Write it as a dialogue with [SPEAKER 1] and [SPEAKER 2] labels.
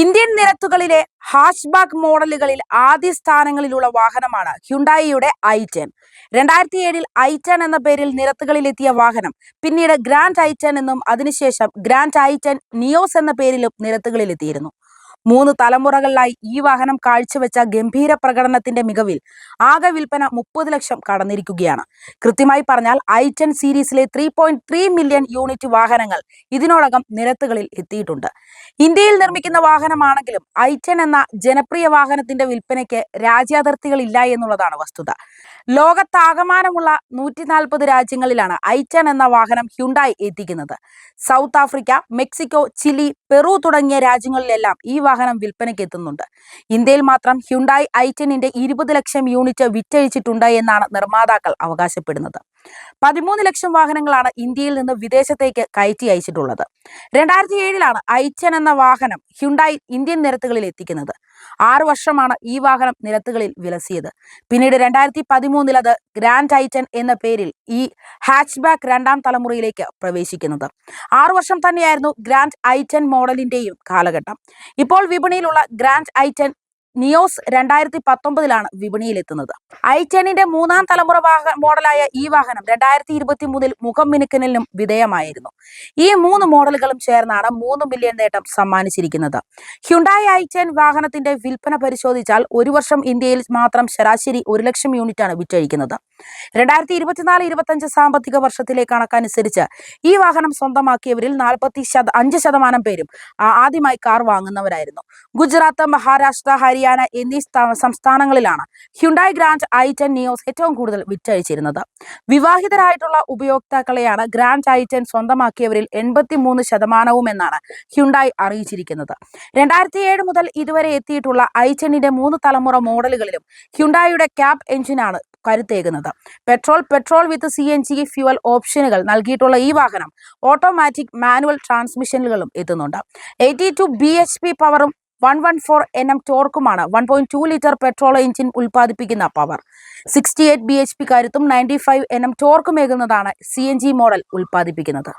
[SPEAKER 1] Indian നിരത്തുകളിലെ ഹാഷ്ബാക്ക് മോഡലുകളിൽ ആദ്യ സ്ഥാനങ്ങളിലുള്ള വാഹനമാണ് ഹ്യുണ്ടായിയുടെ ഐ ടെൻ. രണ്ടായിരത്തി ഏഴിൽ ഐ ടെൻ എന്ന പേരിൽ നിരത്തുകളിലെത്തിയ വാഹനം പിന്നീട് ഗ്രാൻഡ് ഐ ടെൻ എന്നും അതിനുശേഷം ഗ്രാൻഡ് ഐ ടെൻ നിയോസ് എന്ന പേരിലും നിരത്തുകളിലെത്തിയിരുന്നു. മൂന്ന് തലമുറകളിലായി ഈ വാഹനം കാഴ്ചവെച്ച ഗംഭീര പ്രകടനത്തിന്റെ മികവിൽ ആകെ വിൽപ്പന മുപ്പത് ലക്ഷം കടന്നിരിക്കുകയാണ്. കൃത്യമായി പറഞ്ഞാൽ ഐ ടെൻ സീരീസിലെ ത്രീ മില്യൺ യൂണിറ്റ് വാഹനങ്ങൾ ഇതിനോടകം നിരത്തുകളിൽ എത്തിയിട്ടുണ്ട്. ഇന്ത്യയിൽ നിർമ്മിക്കുന്ന വാഹനമാണെങ്കിലും ഐ ടെൻ എന്ന ജനപ്രിയ വാഹനത്തിന്റെ വിൽപ്പനയ്ക്ക് രാജ്യാതിർത്തികളില്ല എന്നുള്ളതാണ് വസ്തുത. ലോകത്താകമാനമുള്ള നൂറ്റി നാൽപ്പത് രാജ്യങ്ങളിലാണ് ഐ ടെൻ എന്ന വാഹനം ഹ്യുണ്ടായി എത്തിക്കുന്നത്. South Africa Mexico Chile Peru തുടങ്ങിയ രാജ്യങ്ങളിലെല്ലാം ഈ വാഹനം വിൽപ്പനയ്ക്ക് എത്തുന്നുണ്ട്. ഇന്ത്യയിൽ മാത്രം ഹ്യുണ്ടായി ഐ ടെന്നിന്റെ ഇരുപത് ലക്ഷം യൂണിറ്റ് വിറ്റഴിച്ചിട്ടുണ്ട് എന്നാണ് നിർമ്മാതാക്കൾ അവകാശപ്പെടുന്നത്. പതിമൂന്ന് ലക്ഷം വാഹനങ്ങളാണ് ഇന്ത്യയിൽ നിന്ന് വിദേശത്തേക്ക് കയറ്റി അയച്ചിട്ടുള്ളത്. രണ്ടായിരത്തി ഏഴിലാണ് ഐറ്റൻ എന്ന വാഹനം ഹ്യുണ്ടായി ഇന്ത്യൻ നിരത്തുകളിൽ എത്തിക്കുന്നത്. ആറ് വർഷമാണ് ഈ വാഹനം നിരത്തുകളിൽ വിലസിയത്. പിന്നീട് രണ്ടായിരത്തി പതിമൂന്നിൽ അത് ഗ്രാൻഡ് ടൈറ്റൻ എന്ന പേരിൽ ഈ ഹാച്ച്ബാക്ക് രണ്ടാം തലമുറയിലേക്ക് പ്രവേശിക്കുന്നത്. ആറു വർഷം തന്നെയായിരുന്നു ഗ്രാൻഡ് ഐറ്റൻ മോഡലിന്റെയും കാലഘട്ടം. ഇപ്പോൾ വിപണിയിലുള്ള ഗ്രാൻഡ് ഐറ്റൻ നിയോസ് രണ്ടായിരത്തി പത്തൊമ്പതിലാണ് വിപണിയിലെത്തുന്നത്. ഐ ടെന്നിന്റെ മൂന്നാം തലമുറ വാഹ മോഡലായ ഈ വാഹനം രണ്ടായിരത്തി ഇരുപത്തി മൂന്നിൽ മുഖം മിനുക്കലിനും വിധേയമായിരുന്നു. ഈ മൂന്ന് മോഡലുകളും ചേർന്നാണ് മൂന്ന് മില്യൺ നേട്ടം സമ്മാനിച്ചിരിക്കുന്നത്. ഹ്യുണ്ടായി ഐ ടെൻ വാഹനത്തിന്റെ വിൽപ്പന പരിശോധിച്ചാൽ ഒരു വർഷം ഇന്ത്യയിൽ മാത്രം ശരാശരി ഒരു ലക്ഷം യൂണിറ്റാണ് വിറ്റഴിക്കുന്നത്. രണ്ടായിരത്തി ഇരുപത്തിനാല് ഇരുപത്തഞ്ച് സാമ്പത്തിക വർഷത്തിലെ കണക്കനുസരിച്ച് ഈ വാഹനം സ്വന്തമാക്കിയവരിൽ നാൽപ്പത്തി ശത അഞ്ച് ശതമാനം പേരും ആദ്യമായി കാർ വാങ്ങുന്നവരായിരുന്നു. ഗുജറാത്ത് മഹാരാഷ്ട്ര ഹരിയാന എന്നീ സംസ്ഥാനങ്ങളിലാണ് Hyundai Grand i ten Neos ഏറ്റവും കൂടുതൽ വിറ്റഴിച്ചിരുന്നത്. വിവാഹിതരായിട്ടുള്ള ഉപയോക്താക്കളെയാണ് ഗ്രാൻഡ് ഐ ടെൻ സ്വന്തമാക്കിയവരിൽ എൺപത്തി മൂന്ന് ശതമാനവും എന്നാണ് ഹ്യുണ്ടായി അറിയിച്ചിരിക്കുന്നത്. രണ്ടായിരത്തി ഏഴ് മുതൽ ഇതുവരെ എത്തിയിട്ടുള്ള ഐ ടെന്നിന്റെ മൂന്ന് തലമുറ മോഡലുകളിലും ഹ്യുണ്ടായിയുടെ ക്യാബ് എഞ്ചിനാണ് കരുത്തേകുന്നത്. Petrol petrol with C N G fuel ഓപ്ഷനുകൾ നൽകിയിട്ടുള്ള ഈ വാഹനം ഓട്ടോമാറ്റിക് മാനുവൽ ട്രാൻസ്മിഷനുകളും എത്തുന്നുണ്ട്. Eighty two B H P പവറും one one four N M ടോർക്കുമാണ് one point two litre petrol engine ഉൽപ്പാദിപ്പിക്കുന്ന power sixty eight B H P കരുത്തും ninety five N M ടോർക്കുമേകുന്നതാണ് സി എൻ ജി മോഡൽ ഉൽപ്പാദിപ്പിക്കുന്നത്.